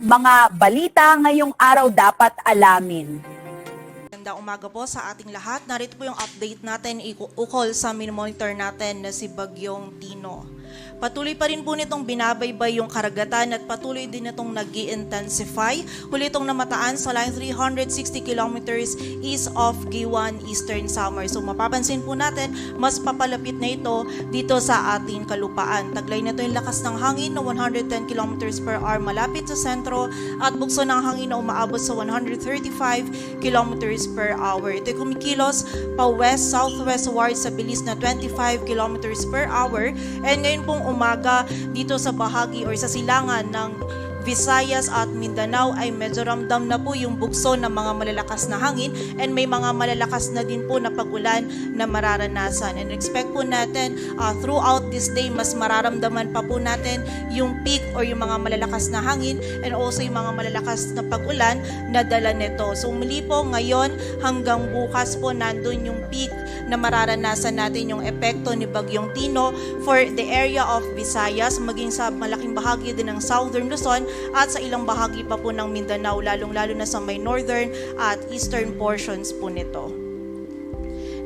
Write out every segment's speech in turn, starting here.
mga balita ngayong araw dapat alamin. Magandang umaga po sa ating lahat. Narito po yung update natin ukol sa monitor natin na si Bagyong Tino. Patuloy pa rin po nitong binabaybay yung karagatan at patuloy din itong nag intensify Huli itong namataan sa line 360 kilometers east of Giwan, Eastern Samar. So mapapansin po natin, mas papalapit na ito dito sa ating kalupaan. Taglay na ito yung lakas ng hangin na 110 kilometers per hour malapit sa sentro at bukso ng hangin na umaabot sa 135 kilometers per hour. Ito ay kumikilos pa west, southwestward sa bilis na 25 kilometers per hour. And ngayon pong umaga dito sa bahagi or sa silangan ng Visayas at Mindanao ay medyo ramdam na po yung bugso ng mga malalakas na hangin and may mga malalakas na din po na pagulan na mararanasan. And expect po natin uh, throughout this day mas mararamdaman pa po natin yung peak or yung mga malalakas na hangin and also yung mga malalakas na pagulan na dala nito. So muli po ngayon hanggang bukas po nandun yung peak na mararanasan natin yung epekto ni Bagyong Tino for the area of Visayas maging sa malaking bahagi din ng Southern Luzon at sa ilang bahagi pa po ng Mindanao lalong-lalo na sa may northern at eastern portions po nito.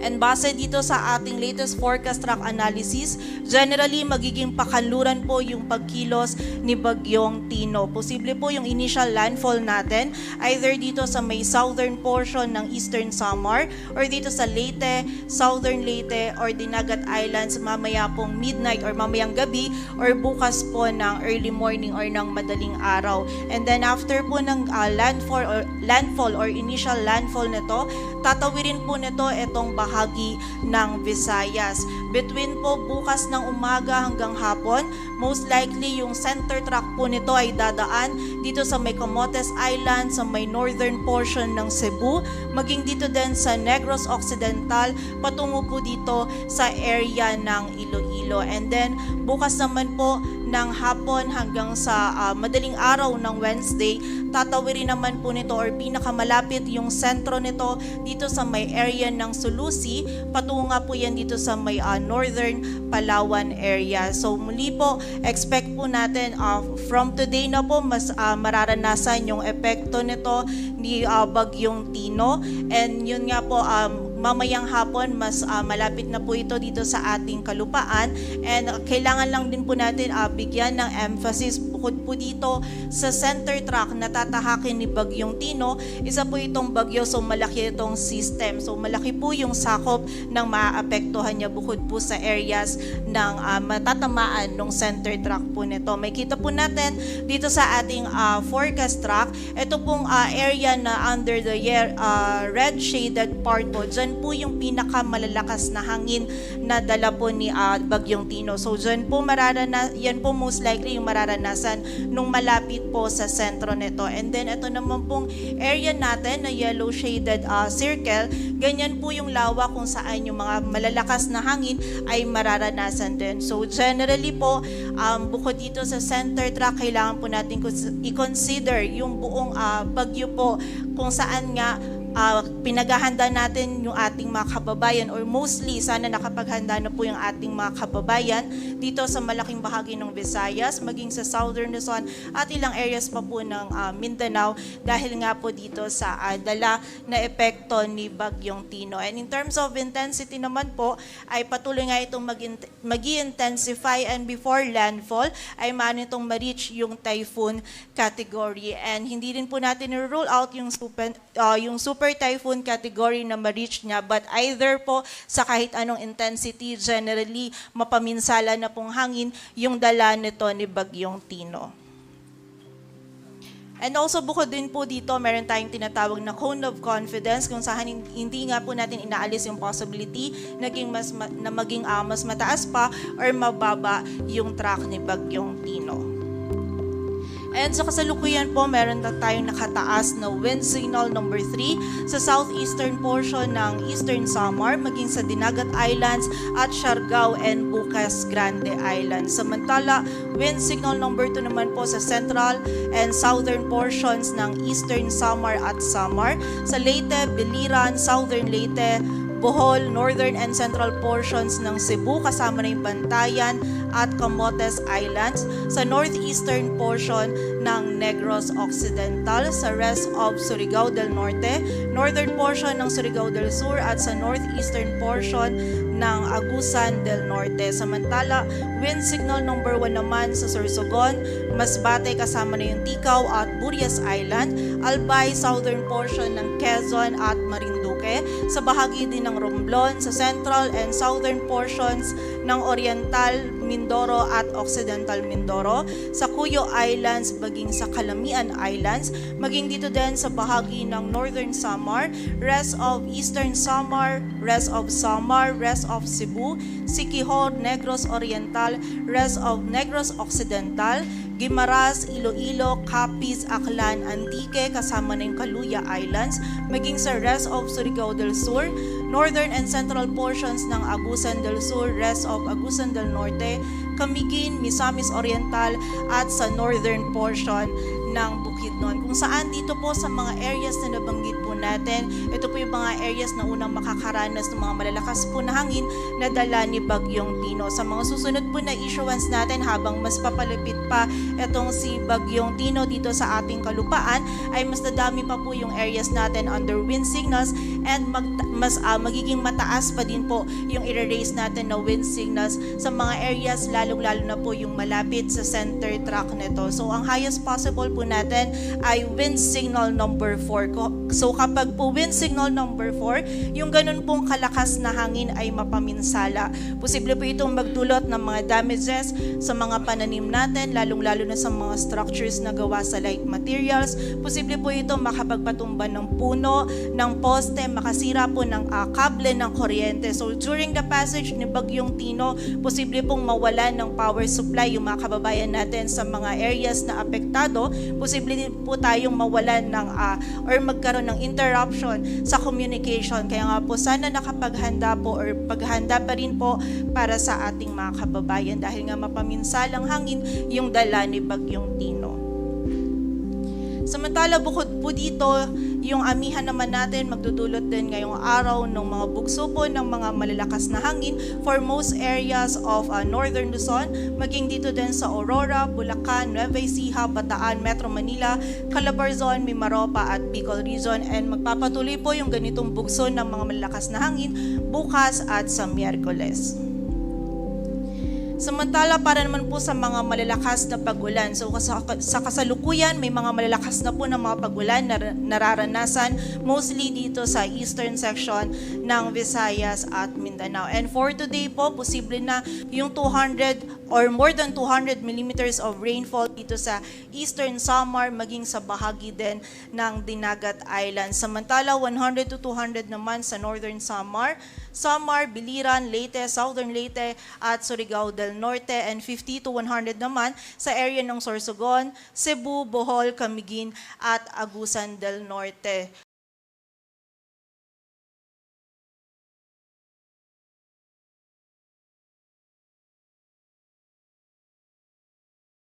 And base dito sa ating latest forecast track analysis, generally magiging pakanluran po yung pagkilos ni Bagyong Tino. Posible po yung initial landfall natin either dito sa may southern portion ng Eastern Samar or dito sa Leyte, Southern Leyte or Dinagat Islands mamaya pong midnight or mamayang gabi or bukas po ng early morning or ng madaling araw. And then after po ng uh, landfall or landfall or initial landfall nito, tatawirin po nito itong bahagi ng Visayas. Between po bukas ng umaga hanggang hapon, most likely yung center track po nito ay dadaan dito sa may Camotes Island, sa may northern portion ng Cebu, maging dito din sa Negros Occidental, patungo po dito sa area ng Iloilo. And then bukas naman po ng hapon hanggang sa ah, madaling araw ng Wednesday, tatawirin naman po nito or pinakamalapit yung sentro nito dito sa may area ng Sulusi, patungo nga po yan dito sa may ah, northern Palawan area. So muli po, expect po natin ah, from today na po mas ah, mararanasan yung epekto nito ni ah, Bagyong Tino. And yun nga po um, mamayang hapon mas ah, malapit na po ito dito sa ating kalupaan. And ah, kailangan lang din po natin ah, bigyan ng emphasis bukod po dito sa center track na tatahakin ni Bagyong Tino. Isa po itong bagyo so malaki itong system. So malaki po yung sakop ng maaapektuhan niya bukod po sa areas ng ah, matatamaan ng center track po nito. May kita po natin dito sa ating ah, forecast track. Ito pong ah, area na under the year, ah, red shaded part po dyan po yung pinakamalalakas na hangin na dala po ni ah, Bagyong Tino. So dyan po mararana, yan po most likely yung mararanasan nung malapit po sa sentro nito. And then ito naman pong area natin na yellow shaded ah, circle, ganyan po yung lawa kung saan yung mga malalakas na hangin ay mararanasan din. So generally po, um, bukod dito sa center track, kailangan po natin cons- i-consider yung buong ah, bagyo po kung saan nga ah, pinaghahanda natin yung ating mga kababayan or mostly sana nakapaghanda na po yung ating mga kababayan dito sa malaking bahagi ng Visayas, maging sa Southern Luzon at ilang areas pa po ng ah, Mindanao dahil nga po dito sa ah, dala na epekto ni Bagyong Tino. And in terms of intensity naman po, ay patuloy nga itong mag intensify and before landfall ay maano itong ma-reach yung typhoon category. And hindi rin po natin i-rule out yung super, ah, yung super typhoon category na ma-reach niya but either po sa kahit anong intensity generally mapaminsala na pong hangin yung dala nito ni Bagyong Tino. And also bukod din po dito, meron tayong tinatawag na cone of confidence kung saan hin- hindi nga po natin inaalis yung possibility naging mas ma- na maging ah, mas mataas pa or mababa yung track ni Bagyong Tino. And sa kasalukuyan po, meron na tayong nakataas na wind signal number 3 sa southeastern portion ng Eastern Samar, maging sa Dinagat Islands at Siargao and Bucas Grande Islands. Samantala, wind signal number 2 naman po sa central and southern portions ng Eastern Samar at Samar, sa Leyte, Biliran, Southern Leyte, Bohol, northern and central portions ng Cebu kasama na yung Bantayan at Camotes Islands, sa northeastern portion ng Negros Occidental, sa rest of Surigao del Norte, northern portion ng Surigao del Sur at sa northeastern portion ng Agusan del Norte. Samantala, wind signal number 1 naman sa Sorsogon, Masbate kasama na yung Tikaw at Burias Island, Albay southern portion ng Quezon at Marinduque, sa bahagi din ng Romblon, sa central and southern portions ng Oriental Mindoro at Occidental Mindoro, sa Cuyo Islands, maging sa Calamian Islands, maging dito din sa bahagi ng Northern Samar, rest of Eastern Samar, rest of Samar, rest of Cebu, Siquijor, Negros Oriental, rest of Negros Occidental, Guimaras, Iloilo, Capiz, Aklan, Antique, kasama na yung Kaluya Islands, maging sa rest of Surigao del Sur, northern and central portions ng Agusan del Sur, rest of Agusan del Norte, Camiguin, Misamis Oriental, at sa northern portion ng Bukidnon. Kung saan dito po sa mga areas na nabanggit po natin, ito po yung mga areas na unang makakaranas ng mga malalakas po na hangin na dala ni Bagyong Tino. Sa mga susunod po na issuance natin habang mas papalapit pa itong si Bagyong Tino dito sa ating kalupaan, ay mas nadami pa po yung areas natin under wind signals and mag, mas ah, magiging mataas pa din po yung i-raise natin na wind signals sa mga areas lalong-lalo na po yung malapit sa center track nito. So ang highest possible po natin ay wind signal number 4. Ko- So kapag po wind signal number 4, yung ganun pong kalakas na hangin ay mapaminsala. Posible po itong magdulot ng mga damages sa mga pananim natin, lalong-lalo na sa mga structures na gawa sa light materials. Posible po ito makapagpatumba ng puno, ng poste, makasira po ng ah, kable ng kuryente. So during the passage ni Bagyong Tino, posible pong mawalan ng power supply yung mga kababayan natin sa mga areas na apektado. Posible din po tayong mawalan ng ah, or magkaroon ng interruption sa communication. Kaya nga po sana nakapaghanda po or paghanda pa rin po para sa ating mga kababayan dahil nga mapaminsalang hangin yung dala ni Bagyong Tino. Samantala bukod po dito, yung amihan naman natin magdudulot din ngayong araw ng mga bugso po ng mga malalakas na hangin for most areas of uh, northern Luzon, maging dito din sa Aurora, Bulacan, Nueva Ecija, Bataan, Metro Manila, Calabarzon, Mimaropa at Bicol Region and magpapatuloy po yung ganitong bugso ng mga malalakas na hangin bukas at sa Miyerkules. Samantala, para naman po sa mga malalakas na pagulan. So, sa, sa kasalukuyan, may mga malalakas na po ng mga pagulan na nararanasan mostly dito sa eastern section ng Visayas at Mindanao. And for today po, posible na yung 200 or more than 200 millimeters of rainfall dito sa eastern Samar, maging sa bahagi din ng Dinagat Island. Samantala, 100 to 200 naman sa northern Samar, Samar, Biliran, Leyte, Southern Leyte at Surigao del Norte and 50 to 100 naman sa area ng Sorsogon, Cebu, Bohol, Camiguin at Agusan del Norte.